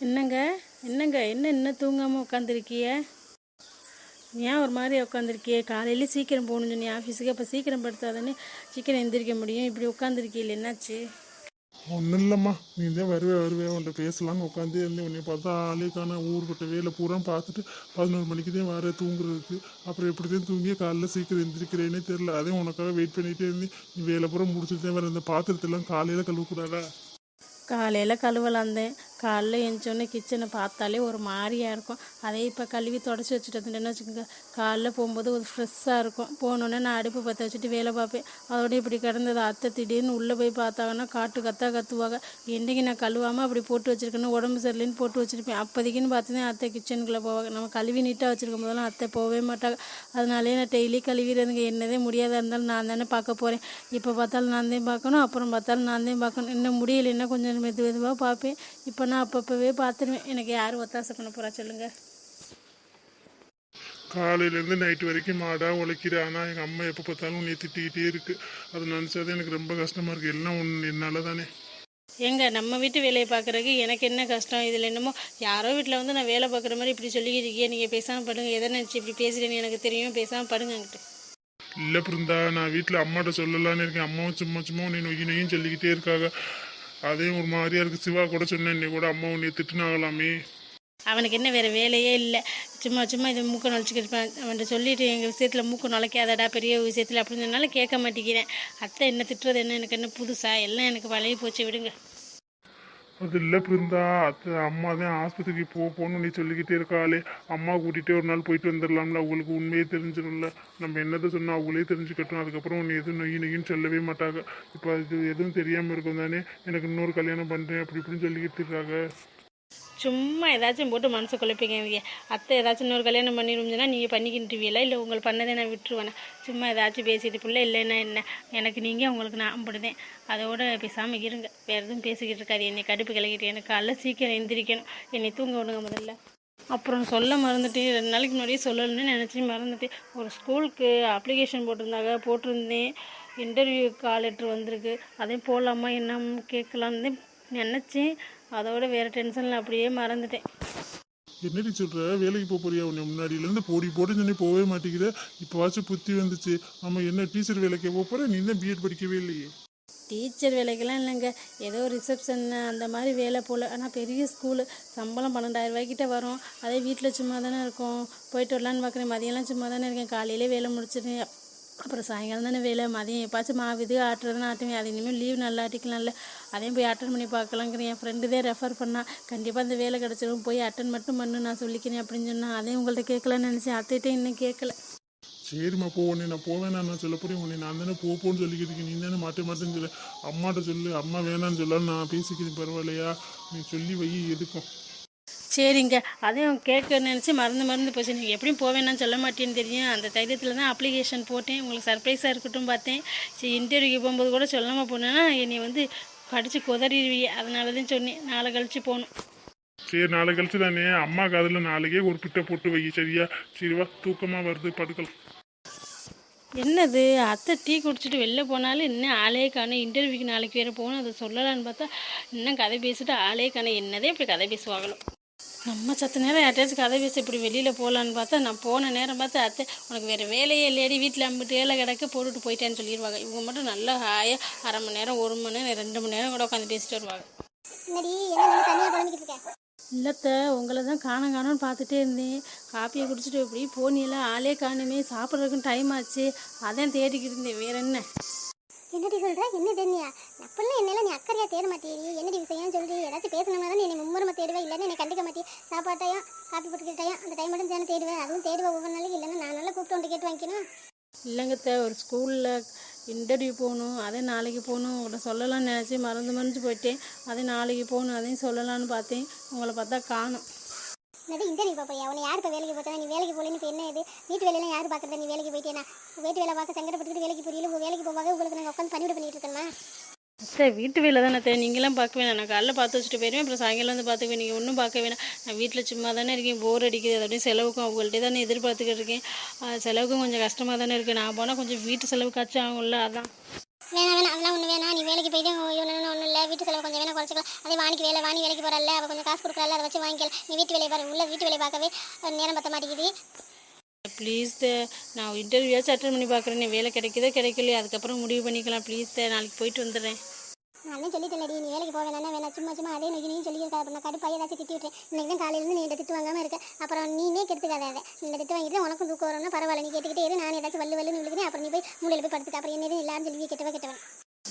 என்னங்க? என்னங்க? என்ன இன்னும் தூங்காமல் உட்காந்துருக்கிய ஏன் ஒரு மாதிரி உட்காந்துருக்கிய காலையில சீக்கிரம் போகணும்னு சொன்னி ஆஃபீஸுக்கு அப்போ சீக்கிரம் படுத்தாதானே சீக்கிரம் எந்திரிக்க முடியும். இப்படி உட்காந்துருக்கீல்ல என்னாச்சு? ஒன்றும் இல்லைம்மா. நீ தான் வருவே வருவே. உன்ட்ட பேசலாம்னு உட்காந்து இருந்து உன்னை பார்த்தா ஆளே காண ஊர்பட்ட வேலை பூரா பார்த்துட்டு பதினோரு மணிக்கு தான் வர தூங்குறதுக்கு. அப்புறம் எப்படி தான் தூங்கி காலைல சீக்கிரம் எந்திரிக்கிறேனே தெரில அதே உனக்காக வெயிட் பண்ணிகிட்டே இருந்து நீ வேலை பூரா முடிச்சுட்டு தான் வர. இந்த பாத்திரத்தெல்லாம் காலையில் கழுவக்கூடாதா? காலையில் கழுவலாந்தேன். காலைல எழுந்தோடனே கிச்சனை பார்த்தாலே ஒரு மாதிரியாக இருக்கும். அதே இப்போ கழுவி தொடச்சி வச்சுட்டு வந்துட்டேன்னு வச்சுக்கோங்க. காலைல போகும்போது ஒரு ஃப்ரெஷ்ஷாக இருக்கும். போனோடனே நான் அடுப்பு பற்ற வச்சுட்டு வேலை பார்ப்பேன். அதோட இப்படி கிடந்தது. அத்தை திடீர்னு உள்ளே போய் பார்த்தாங்கன்னா காட்டு கத்தா கத்துவாங்க. என்றைக்கு நான் கழுவாமல் அப்படி போட்டு வச்சுருக்கேன்னு உடம்பு சரியில்லைன்னு போட்டு வச்சுருப்பேன். அப்போதைக்குன்னு பார்த்தீங்கன்னா அத்தை கிச்சனுக்குள்ளே போவாங்க. நம்ம கழுவி நீட்டாக வச்சுருக்கும் போதெல்லாம் அத்தை போகவே மாட்டாங்க. அதனாலே நான் டெய்லி கழுவிடுறதுங்க என்னதே முடியாதா இருந்தாலும் நான் தானே பார்க்க போகிறேன் இப்போ பார்த்தாலும் நான் தான் பார்க்கணும் அப்புறம் பார்த்தாலும் நான் தான் பார்க்கணும். இன்னும் முடியலைன்னா கொஞ்சம் மெது மெதுவாக பார்ப்பேன். இப்போ நான் அப்பப்போவே பார்த்துருவேன் எனக்கு யார் ஒத்தாசை பண்ண போகிறா சொல்லுங்கள் காலையிலேருந்து நைட்டு வரைக்கும் மாடா உழைக்கிற. ஆனால் எங்கள் அம்மா எப்போ பார்த்தாலும் உன்னை திட்டிக்கிட்டே இருக்கு. அதை நினச்சாதான் எனக்கு ரொம்ப கஷ்டமாக இருக்குது எல்லாம் உன் என்னால் தானே ஏங்க நம்ம வீட்டு வேலையை பார்க்குறதுக்கு எனக்கு என்ன கஷ்டம்? இதில் என்னமோ யாரோ வீட்டில் வந்து நான் வேலை பார்க்குற மாதிரி இப்படி சொல்லிக்கிட்டு நீங்கள் பேசாமல் படுங்க. எதை நினச்சி இப்படி பேசுகிறேன்னு எனக்கு தெரியும். பேசாமல் படுங்க அங்கிட்டு இல்லை பிருந்தா நான் வீட்டில் அம்மாட்ட சொல்லலான்னு இருக்கேன். அம்மாவும் சும்மா சும்மா உன்னை நொய்யி நொய்யும் சொல்லிக்கிட்டே இருக்காங்க. அதே ஒரு மாதிரியா இருக்கு. சிவா கூட சொன்னேன் இன்னைக்கு கூட அம்மா உன்னை திட்டுனாகலாமே. அவனுக்கு என்ன வேறு வேலையே இல்லை. சும்மா சும்மா இது மூக்க நுழைச்சிக்கிட்டு இருப்பான். அவன்கிட்ட சொல்லிட்டு எங்கள் விஷயத்தில் மூக்க நுழைக்காதடா பெரிய விஷயத்தில் அப்படின்னு சொன்னாலும் கேட்க மாட்டேங்கிறேன். அத்தை என்ன திட்டுறது என்ன எனக்கு என்ன புதுசா? எல்லாம் எனக்கு பழகி போச்சு விடுங்க. அது இல்லை பிருந்தா அத்தை அம்மா தான் ஆஸ்பத்திரிக்கு போ போகணும்னு நீ சொல்லிக்கிட்டே இருக்காளே. அம்மா கூட்டிகிட்டே ஒரு நாள் போயிட்டு வந்துடலாம்ல. அவங்களுக்கு உண்மையே தெரிஞ்சிடும்ல. நம்ம என்னதை சொன்னால் அவங்களே தெரிஞ்சுக்கட்டும். அதுக்கப்புறம் உன்னை எதுவும் நொய் நொய்யின்னு சொல்லவே மாட்டாங்க. இப்போ அது எதுவும் தெரியாமல் இருக்கும் தானே? எனக்கு இன்னொரு கல்யாணம் பண்ணுறேன் அப்படி இப்படின்னு சொல்லிக்கிட்டு இருக்காங்க. சும்மா ஏதாச்சும் போட்டு மனசை குழப்பிங்க. அத்தை ஏதாச்சும் இன்னொரு கல்யாணம் பண்ணிருந்தா நீங்கள் பண்ணிக்கிட்டுவீங்களா இல்லை உங்களை பண்ணதை நான் விட்டுருவேனா? சும்மா ஏதாச்சும் பேசிட்டு பிள்ளை இல்லைன்னா என்ன? எனக்கு நீங்கள் உங்களுக்கு நான் அம்பிடுதேன் அதோட பேசாமல் இருங்க. வேறு எதுவும் பேசிக்கிட்டு இருக்காது என்னை கடுப்பு கிளக்கிட்டு எனக்கு காலைல சீக்கிரம் எந்திரிக்கணும். என்னை தூங்க விடுங்க முதல்ல. அப்புறம் சொல்ல மறந்துட்டு ரெண்டு நாளைக்கு முன்னாடியே சொல்லணும்னு நினச்சி மறந்துட்டேன் ஒரு ஸ்கூலுக்கு அப்ளிகேஷன் போட்டிருந்தாங்க போட்டிருந்தேன். இன்டர்வியூ கால் லெட்ரு வந்திருக்கு. அதையும் போகலாமா என்னன்னு கேட்கலான்னு நினச்சேன். அதோட வேறு டென்ஷனில் அப்படியே மறந்துட்டேன். என்னடி சொல்கிற வேலைக்கு போக போறியா? உன்னை முன்னாடியிலேருந்து போடி போட்டு சொன்னி போகவே மாட்டேங்கிற. இப்போவாச்சும் புத்தி வந்துச்சு. நம்ம என்ன டீச்சர் வேலைக்கு போக போகிற நீ தான் பிஎட் படிக்கவே இல்லையே. டீச்சர் வேலைக்கெல்லாம் இல்லைங்க. ஏதோ ரிசப்ஷன் அந்த மாதிரி வேலை போல். ஆனால் பெரிய ஸ்கூலு சம்பளம் பன்னெண்டாயிரம் ரூபாய்க்கிட்ட வரும். அதே வீட்டில் சும்மா தானே இருக்கோம். போயிட்டு வரலான்னு பார்க்குறேன் மதியம்லாம் சும்மா தானே இருக்கேன். காலையிலே வேலை முடிச்சிட்டேன். அப்புறம் சாயங்காலம் தானே வேலை. மதியம் எப்பாச்சும் மாவு இது ஆட்டுறதுன்னு ஆட்டுமே அது இனிமேல் லீவ் நல்லா ஆட்டிக்கலாம்ல அதையும் போய் அட்டன் பண்ணி பார்க்கலாங்கிறேன் என் ஃப்ரெண்டு தான் ரெஃபர் பண்ணால் கண்டிப்பாக அந்த வேலை கிடச்சிடும் போய் அட்டன் மட்டும் பண்ணு. நான் சொல்லிக்கிறேன் அப்படின்னு சொன்னால் அதையும் உங்கள்கிட்ட கேட்கலான்னு நினச்சேன். அத்தைகிட்ட இன்னும் கேட்கல. சரிம்மா போ. உன்னை நான் போவேன். நான் சொல்ல போறேன்? உன்னை நான் தானே போ போன்னு நீ தானே மாட்டே மாட்டேன்னு சொல்லு. அம்மாட்ட சொல்லு. அம்மா வேணான்னு சொல்லாலும் நான் பேசிக்கிறேன். பரவாயில்லையா? நீ சொல்லி வை எதுக்கும். சரிங்க. அதையும் கேட்க நினச்சி மறந்து மறந்து போச்சு. நீங்கள் எப்படியும் போவேன்னு சொல்ல மாட்டேன்னு தெரியும். அந்த தைரியத்தில் தான் அப்ளிகேஷன் போட்டேன். உங்களுக்கு சர்ப்ரைஸாக இருக்கட்டும் பார்த்தேன். சரி இன்டர்வியூக்கு போகும்போது கூட சொல்லாமல் போனேன்னா என்னை வந்து கடிச்சு குதறிடுவீங்க அதனால தான் சொன்னேன். நாளை கழிச்சு போகணும். சரி நாளை கழிச்சு தானே. அம்மா காதில் நாளைக்கே ஒரு பிட்டை போட்டு வை சரியா? சரி வா. தூக்கமாக வருது. படுக்கலாம். என்னது? அத்தை டீ குடிச்சிட்டு வெளில போனாலும் இன்னும் ஆளே காணும். இன்டர்வியூக்கு நாளைக்கு வேறு போகணும். அதை சொல்லலான்னு பார்த்தா இன்னும் கதை பேசிட்டு ஆளே காணும். என்னதே இப்படி கதை பேசுவாங்களோ. நம்ம சத்த நேரம் யார்ட்டாச்சும் கதை பேச இப்படி வெளியில் போகலான்னு பார்த்தா நான் போன நேரம் பார்த்து அத்தை உனக்கு வேறு வேலையே இல்லையாடி வீட்டில் அம்பிட்டு ஏழை கிடக்க போட்டுட்டு போயிட்டேன்னு சொல்லிடுவாங்க. இவங்க மட்டும் நல்லா ஹாயாக அரை மணி நேரம் ஒரு மணி நேரம் ரெண்டு மணி நேரம் கூட உட்காந்து பேசிட்டு வருவாங்க. இல்லத்த உங்களை தான் காணும் காணும்னு பார்த்துட்டே இருந்தேன். காப்பியை குடிச்சிட்டு இப்படி போனியெல்லாம் ஆளே காணுமே சாப்பிட்றதுக்கும் டைம் ஆச்சு. அதான் தேடிக்கிட்டு இருந்தேன். வேற என்ன? என்னடி சொல்கிற என்ன தெரியா அப்பெல்லாம் என்னெல்லாம் நீ அக்கறையாக தேட மாட்டேடி என்னடி விஷயம் சொல்லி ஏதாச்சும் பேசணும்னா தான் என்னை மும்முரமாக தேடுவேன் இல்லைன்னு என்னை கண்டுக்க மாட்டே சாப்பாட்டையும் காப்பி போட்டுக்கிட்டையும் அந்த டைம் மட்டும் தானே தேடுவேன் அதுவும் தேடுவேன் ஒவ்வொரு நாளைக்கு இல்லைன்னா நான் நல்லா கூப்பிட்டு வந்து கேட்டு வாங்கிக்கணும். இல்லைங்கத்த ஒரு ஸ்கூலில் இன்டர்வியூ போகணும் அதே நாளைக்கு போகணும். உங்களை சொல்லலாம்னு நினச்சி மறந்து மறைஞ்சு போயிட்டேன். அதே நாளைக்கு போகணும் அதையும் சொல்லலாம்னு பார்த்தேன். உங்களை பார்த்தா காணும். என்னது இன்டர்வியூ பார்ப்பையா உன்னை யார் இப்போ வேலைக்கு போட்டா நீ வேலைக்கு போகலன்னு இப்போ என்ன இது? வீட்டு வேலையெல்லாம் யார் பார்க்குறது நீ வேலைக்கு போயிட்டேனா வீட்டு வேலை பார்க்க சங்கடப்பட்டுக்கிட்டு வேலைக்கு போறீங்க உங்கள் வேலைக்கு போவாங்க உங்களுக்கு நாங்கள் உட்காந்து பணிவிட பண்ணிட்டு இருக்கோமா வீட்டு வேலை தானே அத்தை. நீங்களாம் பார்க்க வேணாம். நான் காலைல பார்த்து வச்சுட்டு போயிடுவேன் அப்புறம் சாயங்காலம் வந்து பார்த்துக்குவேன். நீங்கள் ஒன்றும் பார்க்க வேணாம். நான் வீட்டில் சும்மா தானே இருக்கேன். போர் அடிக்குது. அதோடய செலவுக்கும் அவங்கள்ட்ட தானே எதிர்பார்த்துக்கிட்டு இருக்கேன். செலவுக்கும் கொஞ்சம் கஷ்டமாக தானே இருக்குது நான் போனால் கொஞ்சம் வீட்டு செலவுக்காச்சும் ஆகும்ல. அதான். வேணாம் வேணாம் அதெல்லாம் ஒன்று வேணாம். நீ வேலைக்கு போயிட்டு இவனு ஒன்றும் இல்லை. வீட்டு செலவு கொஞ்சம் வேணா குறைச்சிக்கலாம். அதே வாணிக்கு வேலை வாணி வேலைக்கு போகிறல்ல அவள் கொஞ்சம் காசு கொடுக்குறல்ல அதை வச்சு வாங்கிக்கல. நீ வீட்டு வேலையை பாரு. உள்ள வீட்டு வேலையை பார்க்கவே நேரம் பத்த மாட்டேங்குது. ப்ளீஸ் த நான் இன்டர்வியூவாச்சும் அட்டன் பண்ணி பார்க்குறேன். நீ வேலை கிடைக்குதோ கிடைக்கலையே? அதுக்கப்புறம் முடிவு பண்ணிக்கலாம். ப்ளீஸ் நாளைக்கு போயிட்டு வந்துடுறேன். நான் சொல்லிட்டேன்டி நீ வேலைக்கு போக வேணாம் வேணாம். சும்மா சும்மா அதே நோக்கி நீ சொல்லியிருக்கா அப்புறம் நான் கடுப்பாக ஏதாச்சும் திட்டி விட்டுறேன் இன்னைக்கு தான் காலையிலேருந்து நீ இந்த திட்டு வாங்காமல் இருக்க. அப்புறம் நீனே கெடுத்துக்காத அதை. இந்த திட்டு வாங்கிட்டு உனக்கும் தூக்கம் வரும்னா பரவாயில்ல நீ கேட்டுக்கிட்டே இரு. நான் ஏதாச்சும் வல்லு வல்லுன்னு விழுகிறேன். அப்புறம் நீ போய் மூலையில் போய் படுத்துக்க. அப்புறம் என்ன எல்லாரும் சொல்லி கெட்டவா கெட்டவன்.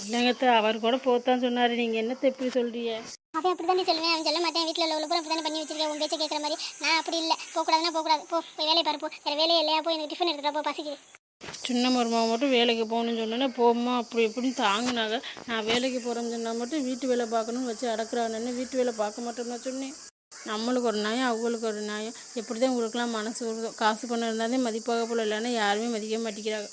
இல்லைங்கத்த அவர் கூட போத்தான் சொன்னார். நீங்கள் என்னத்தை எப்படி சொல்கிறீங்க அவன் அப்படி தானே சொல்லுவேன். அவன் சொல்ல மாட்டேன். வீட்டில் உள்ள பூரா அப்படி தானே பண்ணி வச்சிருக்கேன். உன் பேச்சை கேட்குற மாதிரி. நான் அப்படி இல்லை. போகக்கூடாதுன்னா போகக்கூடாது. போ போய் வேலையை பாரு போ. வேறு வேலையே இல்லையா? போய் எனக்கு டிஃபன் எடுத்துகிட்டு போ பசிக்குது. சின்ன மருமக மட்டும் வேலைக்கு போகணும்னு சொன்னேன்னா போம்மா அப்படி இப்படின்னு தாங்கினாங்க. நான் வேலைக்கு போகிறேன்னு சொன்னால் மட்டும் வீட்டு வேலை பார்க்கணும்னு வச்சு அடக்குறான்னு வீட்டு வேலை பார்க்க மாட்டோம்னா சொன்னேன். நம்மளுக்கு ஒரு நியாயம் அவங்களுக்கு ஒரு நியாயம். எப்படி தான் உங்களுக்குலாம் மனசு வருதோ காசு பண்ண இருந்தாலே மதிப்பாக போல இல்லைன்னா யாருமே மதிக்க மாட்டேங்கிறாங்க.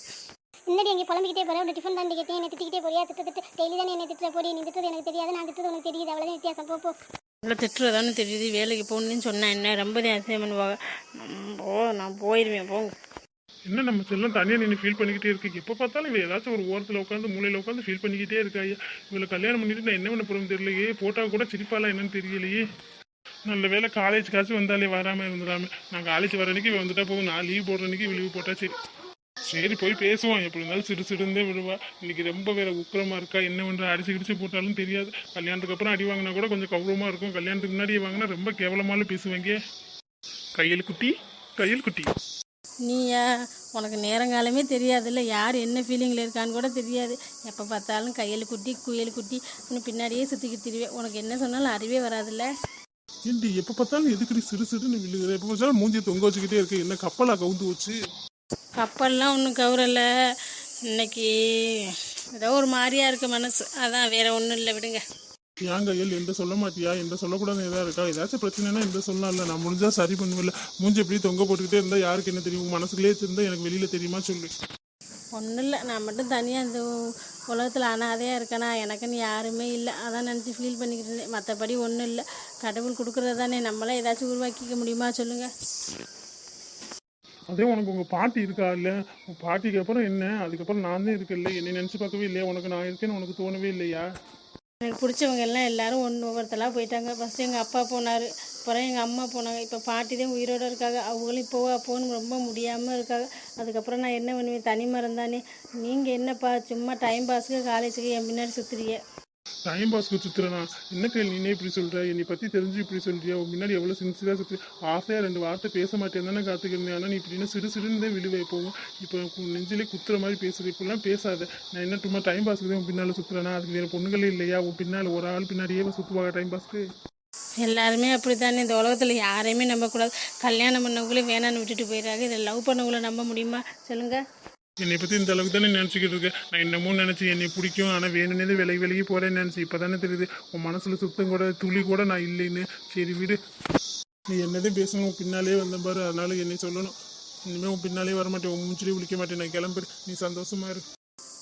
முன்னாடி எங்கே புலம்பிக்கிட்டே போகிறேன் ஒரு டிஃபன் தாண்டி கேட்டேன் என்னை திட்டிக்கிட்டே போறியா? திட்டு திட்டு டெய்லி தானே என்னை திட்டுற போடி நீ திட்டுறது எனக்கு தெரியாது நான் திட்டுறது உனக்கு தெரியுது அவ்வளோதான் வித்தியாசம். போ நல்லா திட்டுறதானே தெரியுது வேலைக்கு போகணுன்னு சொன்னேன் என்ன? ரொம்ப அசைன் பண்ணுவாங்க. நம்ம போ நான் போயிடுவேன் போங்க. என்ன நம்ம செல்லம் தனியாக நின்று ஃபீல் பண்ணிக்கிட்டே இருக்கு எப்போ பார்த்தாலும் இவள் ஏதாச்சும் ஒரு ஓரத்தில் உட்காந்து மூலையில் உட்காந்து ஃபீல் பண்ணிக்கிட்டே இருக்கா? ஐயா இவளை கல்யாணம் பண்ணிட்டு நான் என்ன பண்ண போகிறோம் தெரியலையே. போட்டால் கூட சிரிப்பாளா என்னன்னு தெரியலையே. நல்ல வேலை காலேஜுக்காச்சும் வந்தாலே வராமல் இருந்துடாம. நான் காலேஜ் வர அன்னைக்கு இவன் வந்துட்டா போதும். நான் லீவ் போடுற அன்னைக்கு லீவ் போட்டா சரி. சரி போய் பேசுவோம். எப்படி இருந்தாலும் சிறு சிறுந்தே விடுவா. இன்னைக்கு ரொம்ப வேற உக்கிரமா இருக்கா? என்ன பண்ணுற அடிச்சு கிடிச்சு போட்டாலும் தெரியாது. கல்யாணத்துக்கு அப்புறம் அடி வாங்கினா கூட கொஞ்சம் கௌரவமாக இருக்கும். கல்யாணத்துக்கு முன்னாடியே வாங்கினா ரொம்ப கேவலமாலும் பேசுவாங்க. கையல் குட்டி கையல் குட்டி நீயா? உனக்கு நேரங்காலமே தெரியாதுல்ல. யார் என்ன ஃபீலிங்கில் இருக்கான்னு கூட தெரியாது. எப்போ பார்த்தாலும் கையில் குட்டி குயில் குட்டி. இன்னும் பின்னாடியே சுற்றிக்கிட்டு திரிவேன். உனக்கு என்ன சொன்னாலும் அறிவே வராதுல்ல. ஏண்டி எப்போ பார்த்தாலும் எதுக்கடி சிறு சிறுன்னு விழுகிற? எப்போ பார்த்தாலும் மூஞ்சியை தொங்க வச்சுக்கிட்டே இருக்கு. என்ன கப்பலா கவுந்து வச்சு? கப்பல்லாம் ஒன்றும் கவரல இன்னைக்கு ஏதோ ஒரு மாதிரியா இருக்கு மனசு. அதான் வேற ஒன்றும் இல்லை. விடுங்க. ஏன் கையில் எந்த சொல்ல மாட்டியா? எந்த சொல்லக்கூடாது எதா இருக்கா? ஏதாச்சும் பிரச்சனைனா எந்த சொல்லலாம்ல நான் முடிஞ்சா சரி பண்ணுவில்ல மூஞ்சி எப்படி தொங்க போட்டுக்கிட்டே இருந்தா யாருக்கு என்ன தெரியும்? உன் மனசுக்குள்ளே இருந்தா எனக்கு வெளியில தெரியுமா? சொல்லு. ஒன்றும் இல்லை நான் மட்டும் தனியாக இந்த உலகத்தில் அனாதையாக இருக்கேனா? எனக்குன்னு யாருமே இல்லை. அதான் நினச்சி ஃபீல் பண்ணிக்கிட்டு இருந்தேன். மற்றபடி ஒன்றும் இல்லை. கடவுள் கொடுக்குறது தானே. நம்மளாம் ஏதாச்சும் உருவாக்கிக்க முடியுமா? சொல்லுங்கள் அதே உனக்கு உங்க பாட்டி இருக்கா? இல்ல உன் பாட்டிக்கு அப்புறம் என்ன? அதுக்கப்புறம் நான் தான் இருக்கேன்ல. என்னை நினைச்சு பார்க்கவே இல்லையா? உனக்கு நான் இருக்கேன்னு உனக்கு தோணவே இல்லையா? எனக்கு பிடிச்சவங்க எல்லாம் எல்லாரும் ஒன்று ஒவ்வொருத்தலாக போயிட்டாங்க. ஃபஸ்ட்டு எங்கள் அப்பா போனார். அப்புறம் எங்கள் அம்மா போனாங்க. இப்போ பாட்டி தான் உயிரோடு இருக்காங்க. அவங்களும் இப்போ போகணும் ரொம்ப முடியாமல் இருக்காங்க. அதுக்கப்புறம் நான் என்ன பண்ணுவேன்? தனிமரம் இருந்தானே நீங்கள் என்னப்பா சும்மா டைம் பாஸுக்கு காலேஜுக்கு என் பின்னாடி சுற்றுறீங்க டைம் பாஸ்க்கு சுற்றுறனா என்ன கையில் நீனே இப்படி சொல்கிற என்னை பற்றி தெரிஞ்சு இப்படி சொல்கிறியா உன் முன்னாடி எவ்வளோ சின்சியராக சுத்து ஆசையாக ரெண்டு வார்த்தை பேச மாட்டேன் தானே காத்துக்கிறேன் ஆனால் நீ இப்படின்னு சிறு சிறுன்னு தான் விழுவே போகும் இப்போ நெஞ்சிலே குத்துற மாதிரி பேசுகிற இப்படிலாம் பேசாத. நான் என்ன சும்மா டைம் பாஸ்க்கு தான் உன் பின்னால் சுத்துறேனா? அதுக்கு வேறு பொண்ணுங்களே இல்லையா? உன் பின்னால் ஒரு ஆள் பின்னாடியே சுற்றுவாங்க டைம் பாஸ்க்கு எல்லாருமே அப்படி தானே இந்த உலகத்தில் யாரையுமே நம்பக்கூடாது. கல்யாணம் பண்ணவங்களே வேணான்னு விட்டுட்டு போயிடுறாங்க. இதை லவ் பண்ணவங்கள நம்ப முடியுமா? சொல்லுங்கள் என்னை பத்தி இந்த அளவுக்கு தானே நினச்சிக்கிட்டு இருக்கேன் நான் என்னமோ நினைச்சு என்னை பிடிக்கும். ஆனா வேணும்னே விலகி விலகி போறேன்னு இப்போ தானே தெரியுது. உன் மனசுல சுத்தம் கூட துளி கூட நான் இல்லைன்னு. சரி விடு. நீ என்னதான் பேசணும்? உன் பின்னாலே வந்த பாரு. அதனால என்னை சொல்லணும். இனிமே உன் பின்னாலே வரமாட்டேன். உன் மூச்சிலே விழிக்க மாட்டேன். நான் கிளம்புறேன் நீ சந்தோஷமா இரு.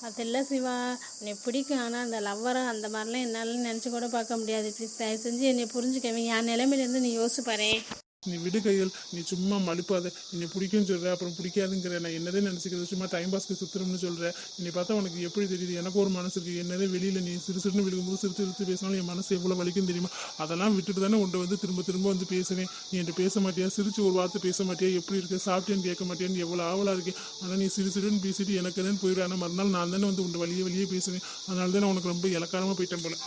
அதெல்லாம் சிவா. உன்னை பிடிக்கும். ஆனால் அந்த லவ்வரை அந்த மாதிரிலாம் என்னால் நினச்சி கூட பார்க்க முடியாது. ப்ளீஸ் தயவு செஞ்சு என்னை புரிஞ்சுக்கவே. என் நிலைமையிலேருந்து நீ யோசிச்சு நீ விடு நீ சும்மா மழுப்பாத என்னை பிடிக்கும்னு சொல்ற அப்புறம் பிடிக்காதுங்கிற நான் என்னதே நினைச்சுக்கிறது சும்மா டைம் பாஸ்க்கு சுத்துறோம்னு சொல்ற. என்னை பார்த்தா உனக்கு எப்படி தெரியுது? எனக்கு ஒரு மனசு இருக்கு. என்னதே வெளியில நீ சிறு சிறுன்னு விழுகும்போது சிறு சிறுத்து பேசினாலும் என் மனசு எவ்வளவு வலிக்கும் தெரியுமா? அதெல்லாம் விட்டுட்டு தானே உன்ட்ட வந்து திரும்ப திரும்ப வந்து பேசுவேன் நீ என்கிட்ட பேச மாட்டியா? சிரிச்சு ஒரு வார்த்தை பேச மாட்டியா? எப்படி இருக்கு? சாப்பிட்டேன்னு கேட்க மாட்டியான்னு எவ்வளவு ஆவலா இருக்கு ஆனா நீ சிறு சிறுன்னு பேசிட்டு எனக்கு என்னன்னு போயிடுவேன் ஆனா மறுநாள் நான் தானே வந்து உன்ட்ட வழியே வழியே பேசுவேன். அதனால தான் நான் உனக்கு ரொம்ப இலக்காரமா போயிட்டேன் போல.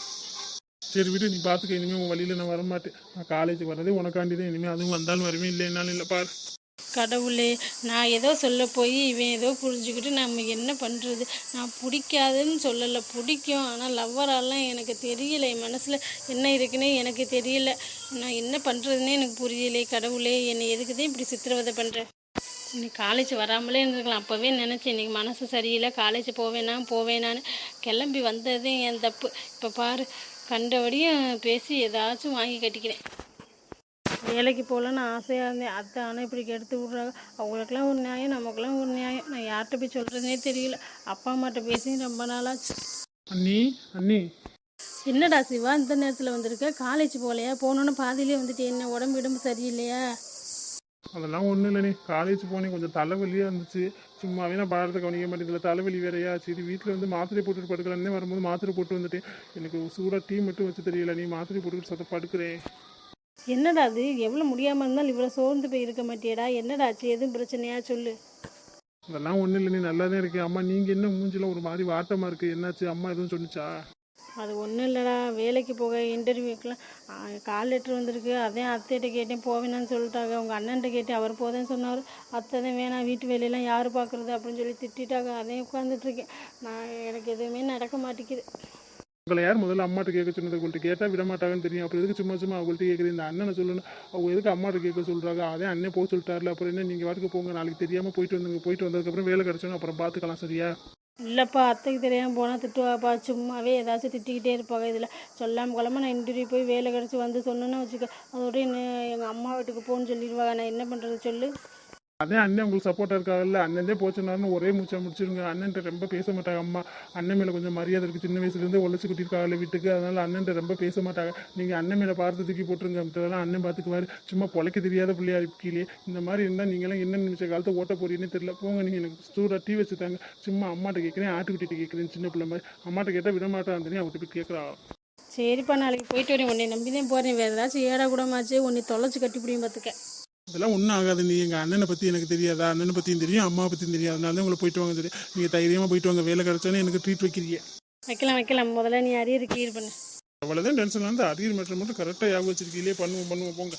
சரி விடு நீ பார்த்துக்க இனிமேல் உன் வழியில் நான் வரமாட்டேன். நான் காலேஜுக்கு வரதே உனக்காண்டி தான் இனிமேல் அதுவும் வந்தாலும் வருவேன் இல்லைன்னாலும் இல்லை பாரு. கடவுளே நான் ஏதோ சொல்ல போய் இவன் ஏதோ புரிஞ்சுக்கிட்டு நம்ம என்ன பண்ணுறது நான் பிடிக்காதுன்னு சொல்லலை பிடிக்கும். ஆனால் லவ்வராலாம் எனக்கு தெரியல என் மனசில் என்ன இருக்குன்னே எனக்கு தெரியல. நான் என்ன பண்ணுறதுன்னே எனக்கு புரியலை கடவுளே என்னை எதுக்குதான் இப்படி சித்திரவதை பண்ணுறேன் இன்னைக்கு காலேஜ் வராமலே இருந்துருக்கலாம். அப்போவே நினச்சேன் இன்றைக்கி மனசு சரியில்லை காலேஜ் போவேனா போவேனான்னு. கிளம்பி வந்ததே என் தப்பு. இப்போ பாரு கண்டபடியும் பேசி ஏதாச்சும் வாங்கி கட்டிக்கிறேன். வேலைக்கு போகலான்னு ஆசையாக இருந்தேன். அத்தை ஆனால் இப்படி கெடுத்து விட்றாங்க. அவங்களுக்கெல்லாம் ஒரு நியாயம் நமக்கெல்லாம் ஒரு நியாயம். நான் யார்கிட்ட போய் சொல்கிறதுனே தெரியல. அப்பா அம்மாட்ட பேசி ரொம்ப நாளாச்சு. அண்ணி அண்ணி. என்னடா சிவா இந்த நேரத்தில் வந்திருக்க? காலேஜ் போகலையா? போனோன்னு பாதியிலே வந்துட்டு என்ன உடம்பு உடம்பு சரியில்லையா? அதெல்லாம் ஒன்றும் இல்லைண்ணே காலேஜ் போனேன். கொஞ்சம் தலைவலியாக இருந்துச்சு. சும்மாவே நான் பாடத்தை கவனிக்க மாட்டேங்கல தலைவலி வேறையா? சரி வீட்டில் வந்து மாத்திரை போட்டுட்டு படுக்கலான்னே வரும்போது மாத்திரை போட்டு வந்துட்டேன். எனக்கு சூடாக டீ மட்டும் வச்சு தெரியல. நீ மாத்திரை போட்டுட்டு சத்த படுக்கிறேன். என்னடா அது? எவ்வளோ முடியாமல் இருந்தாலும் இவ்வளோ சோர்ந்து போய் இருக்க மாட்டியடா. என்னடா ஆச்சு? எதுவும் பிரச்சனையா? சொல்லு. அதெல்லாம் ஒன்றும் இல்லை. நீ நல்லா தான் இருக்கேன் அம்மா நீங்கள் என்ன மூஞ்சில ஒரு மாதிரி வாட்டமாக இருக்குது என்னாச்சு? அம்மா எதுவும் சொன்னிச்சா? அது ஒன்றும் இல்லைடா. வேலைக்கு போக இன்டர்வியூக்கெலாம் கால் லெட்டர் வந்திருக்கு. அதையும் அத்தைகிட்ட கேட்டேன். போவேனான்னு சொல்லிட்டாங்க. உங்கள் அண்ணன்ட்ட கேட்டேன். அவர் போதேன்னு சொன்னார். அத்தை தான் வேணாம். வீட்டு வேலையெல்லாம் யார் பார்க்குறது அப்படின்னு சொல்லி திட்டிட்டாங்க. அதையும் உட்காந்துட்ருக்கேன் நான் எனக்கு எதுவுமே நடக்க மாட்டேங்குது. உங்களை யார் முதல்ல அம்மாட்ட கேட்க சொன்னது? உங்கள்கிட்ட கேட்டால் விட மாட்டாங்கன்னு தெரியும். அப்புறம் எதுக்கு சும்மா சும்மா அவங்கள்ட்ட கேட்குறது இந்த அண்ணனை சொல்லணும். அவங்க எதுக்கு அம்மாட்ட கேட்க சொல்கிறாங்க அதே அண்ணன் போக சொல்லிட்டாருல. அப்புறம் என்ன? நீங்கள் வாட்டுக்கு போங்க. நாளைக்கு தெரியாமல் போயிட்டு வந்துங்க போயிட்டு வந்ததுக்கப்புறம் வேலை கிடச்சோன்னு அப்புறம் பார்த்துக்கலாம் சரியா? இல்லைப்பா அத்தைக்கு தெரியாமல் போனால் திட்டுவாப்பா. சும்மாவே ஏதாச்சும் திட்டிக்கிட்டே இருப்பாங்க இதில். சொல்லாமல் கொள்ளாமல் நான் இன்டர்வியூ போய் வேலை கிடச்சி வந்து சொன்னேன்னு வச்சுக்க அதோடய என்ன எங்கள் அம்மா வீட்டுக்கு போன்னு சொல்லிடுவாங்க. நான் என்ன பண்ணுறது சொல்லு. அதான் அண்ணன் உங்களுக்கு சப்போர்ட்டாக இருக்காங்கல்ல அண்ணன் தான் போச்சுனாருன்னு ஒரே மூச்சா முடிச்சிருங்க. அண்ணன்ட்ட ரொம்ப பேச மாட்டாங்க அம்மா. அண்ணன் மேலே கொஞ்சம் மரியாதை இருக்குது சின்ன வயசுலேருந்து உழைச்சி குட்டிருக்காங்கல்ல வீட்டுக்கு. அதனால அண்ணன்ட்ட ரொம்ப பேச மாட்டாங்க. நீங்கள் அண்ணன் மேலே பார்த்து தூக்கி போட்டுருங்க. மற்றதெல்லாம் அண்ணன் பார்த்துக்குவாரு சும்மா பொழைக்க தெரியாத பிள்ளையா இருக்கீங்களே இந்த மாதிரி இருந்தால் நீங்களாம் என்ன நிமிஷ காலத்தை ஓட்ட போறீங்கன்னு தெரியல. போங்க நீங்கள் எனக்கு சூடாக டீ வச்சு தாங்க. சும்மா அம்மாட்ட கேட்குறேன் ஆட்டுக்குட்டிட்டு கேட்குறேன் சின்ன பிள்ளை மாதிரி. அம்மாட்ட கேட்டால் விட மாட்டான் தெரியும் அவர்கிட்ட போய் கேட்குறா சரிப்பா நாளைக்கு போயிட்டு வரேன். உன்னை நம்பி தான் போகிறேன் வேறு ஏதாச்சும் ஏடா கூடமாச்சு. உன்னை தொலைச்சி கட்டிப்பிடியும் பார்த்துக்க இதெல்லாம் ஒன்றும் ஆகாது. நீ எங்கள் அண்ணனை பற்றி எனக்கு தெரியாதா? அண்ணனை பற்றியும் தெரியும் அம்மா பற்றியும் தெரியும் அதனால தான் உங்களை போயிட்டு வாங்க தெரியும் நீங்கள் தைரியமாக போயிட்டு வாங்க. வேலை கிடச்சானே எனக்கு ட்ரீட் வைக்கிறீங்க. வைக்கலாம் வைக்கலாம். முதல்ல நீ அரியர் கிளியர் பண்ணு. அவ்வளோதான் டென்ஷன் வந்து அரியர் மேட்டர் மட்டும் கரெக்டாக ஞாபகம் வச்சிருக்கீங்களே பண்ணுவோம் பண்ணுவோம் போங்க.